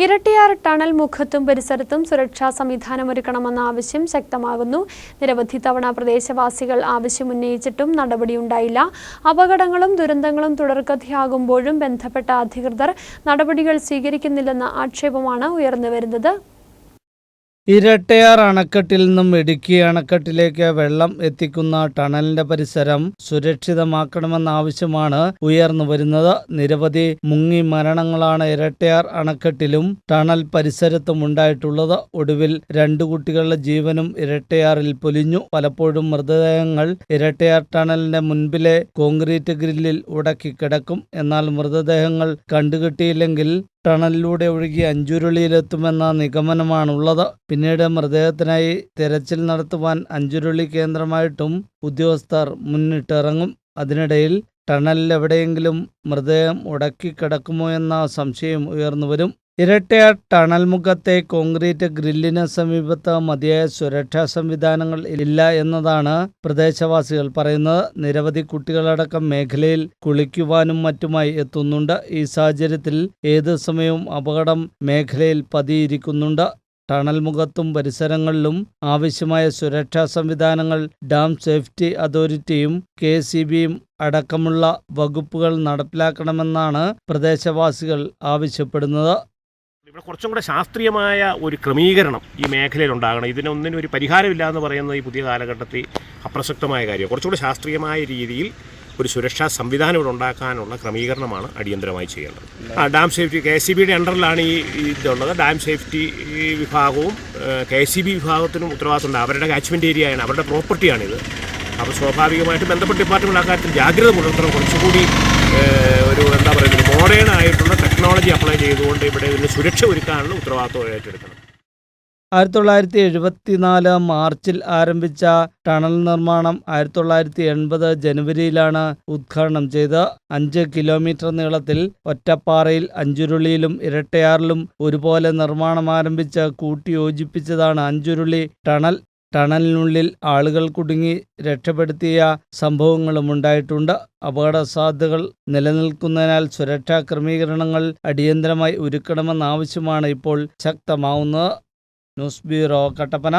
Erattayar tunnel മുഖത്തും പരിസരത്തും സുരക്ഷാ സംവിധാനം ഒരുക്കണമെന്ന ആവശ്യം ശക്തമാകുന്നു. നിരവധി തവണ പ്രദേശവാസികൾ ആവശ്യമുന്നയിച്ചിട്ടും നടപടിയുണ്ടായില്ല. അപകടങ്ങളും ദുരന്തങ്ങളും തുടർക്കഥയാകുമ്പോഴും ബന്ധപ്പെട്ട അധികൃതർ നടപടികൾ സ്വീകരിക്കുന്നില്ലെന്ന ആക്ഷേപമാണ് ഉയർന്നുവരുന്നത്. ഇരട്ടയാർ അണക്കെട്ടിൽ നിന്നും ഇടുക്കി അണക്കെട്ടിലേക്ക് വെള്ളം എത്തിക്കുന്ന ടണലിന്റെ പരിസരം സുരക്ഷിതമാക്കണമെന്ന ആവശ്യമാണ് ഉയർന്നു വരുന്നത്. നിരവധി മുങ്ങി മരണങ്ങളാണ് ഇരട്ടയാർ അണക്കെട്ടിലും ടണൽ പരിസരത്തും ഉണ്ടായിട്ടുള്ളത്. ഒടുവിൽ രണ്ടു കുട്ടികളുടെ ജീവനും ഇരട്ടയാറിൽ പൊലിഞ്ഞു. പലപ്പോഴും മൃതദേഹങ്ങൾ ഇരട്ടയാർ ടണലിന്റെ മുൻപിലെ കോൺക്രീറ്റ് ഗ്രില്ലിൽ ഉടക്കി കിടക്കും എന്നാൽ മൃതദേഹങ്ങൾ കണ്ടുകിട്ടിയില്ലെങ്കിൽ ടണലിലൂടെ ഒഴുകി അഞ്ചുരുളിയിലെത്തുമെന്ന നിഗമനമാണുള്ളത്. പിന്നീട് മൃതദേഹത്തിനായി തിരച്ചിൽ നടത്തുവാൻ അഞ്ചുരുളി കേന്ദ്രമായിട്ടും ഉദ്യോഗസ്ഥർ മുന്നിട്ടിറങ്ങും. അതിനിടയിൽ ടണലിൽ എവിടെയെങ്കിലും മൃതദേഹം ഉടക്കിക്കിടക്കുമോ എന്ന സംശയം ഉയർന്നുവരും. ഇരട്ടയാർ ടണൽ മുഖത്തെ കോൺക്രീറ്റ് ഗ്രില്ലിന് സമീപത്ത് മതിയായ സുരക്ഷാ സംവിധാനങ്ങൾ ഇല്ല എന്നതാണ് പ്രദേശവാസികൾ പറയുന്നത്. നിരവധി കുട്ടികളടക്കം മേഖലയിൽ കുളിക്കുവാനും മറ്റുമായി എത്തുന്നുണ്ട്. ഈ സാഹചര്യത്തിൽ ഏത് സമയവും അപകടം മേഖലയിൽ പതിയിരിക്കുന്നുണ്ട്. ടണൽ മുഖത്തും പരിസരങ്ങളിലും ആവശ്യമായ സുരക്ഷാ സംവിധാനങ്ങൾ ഡാം സേഫ്റ്റി അതോറിറ്റിയും കെ സി ബിയും അടക്കമുള്ള വകുപ്പുകൾ നടപ്പിലാക്കണമെന്നാണ് പ്രദേശവാസികൾ ആവശ്യപ്പെടുന്നത്. ഇവിടെ കുറച്ചും കൂടെ ശാസ്ത്രീയമായ ഒരു ക്രമീകരണം ഈ മേഖലയിൽ ഉണ്ടാകണം ഇതിനൊന്നിനും ഒരു പരിഹാരമില്ല എന്ന് പറയുന്നത് ഈ പുതിയ കാലഘട്ടത്തിൽ അപ്രസക്തമായ കാര്യം. കുറച്ചുകൂടെ ശാസ്ത്രീയമായ രീതിയിൽ ഒരു സുരക്ഷാ സംവിധാനം ഇവിടെ ഉണ്ടാക്കാനുള്ള ക്രമീകരണമാണ് അടിയന്തരമായി ചെയ്യേണ്ടത്. ആ ഡാം സേഫ്റ്റി കെ സി ബിയുടെ അണ്ടറിലാണ് ഈ ഇതുള്ളത്. ഡാം സേഫ്റ്റി വിഭാഗവും കെ സി ബി വിഭാഗത്തിനും ഉത്തരവാദിത്തമുണ്ട്. അവരുടെ കാച്ച്മെന്റ് ഏരിയയാണ് അവരുടെ പ്രോപ്പർട്ടിയാണിത് അപ്പോൾ സ്വാഭാവികമായിട്ട് ബന്ധപ്പെട്ട ഡിപ്പാർട്ട്മെന്റ് ആ കാര്യത്തിൽ ജാഗ്രത പുലർത്തണം. കുറച്ചുകൂടി ചെയ്തുകൊണ്ട് ഇവിടെ ഇതിന് സുരക്ഷ ഒരുക്കാനുള്ള ഉത്തരവാദിത്വം ഏറ്റെടുക്കണം. ആയിരത്തി തൊള്ളായിരത്തി എഴുപത്തിനാല് മാർച്ചിൽ ആരംഭിച്ച ടണൽ നിർമ്മാണം ആയിരത്തി തൊള്ളായിരത്തി എൺപത് ജനുവരിയിലാണ് ഉദ്ഘാടനം ചെയ്ത്. അഞ്ച് കിലോമീറ്റർ നീളത്തിൽ ഒറ്റപ്പാറയിൽ അഞ്ചുരുളിയിലും ഇരട്ടയാറിലും ഒരുപോലെ നിർമ്മാണം ആരംഭിച്ച് കൂട്ടിയോജിപ്പിച്ചതാണ് അഞ്ചുരുളി ടണൽ ടണലിനുള്ളിൽ ആളുകൾ കുടുങ്ങി രക്ഷപ്പെടുത്തിയ സംഭവങ്ങളും ഉണ്ടായിട്ടുണ്ട്. അപകട സാധ്യതകൾ നിലനിൽക്കുന്നതിനാൽ സുരക്ഷാ ക്രമീകരണങ്ങൾ അടിയന്തരമായി ഒരുക്കണമെന്ന ആവശ്യമാണ് ഇപ്പോൾ ശക്തമാവുന്നത്. News bureau Kattappana.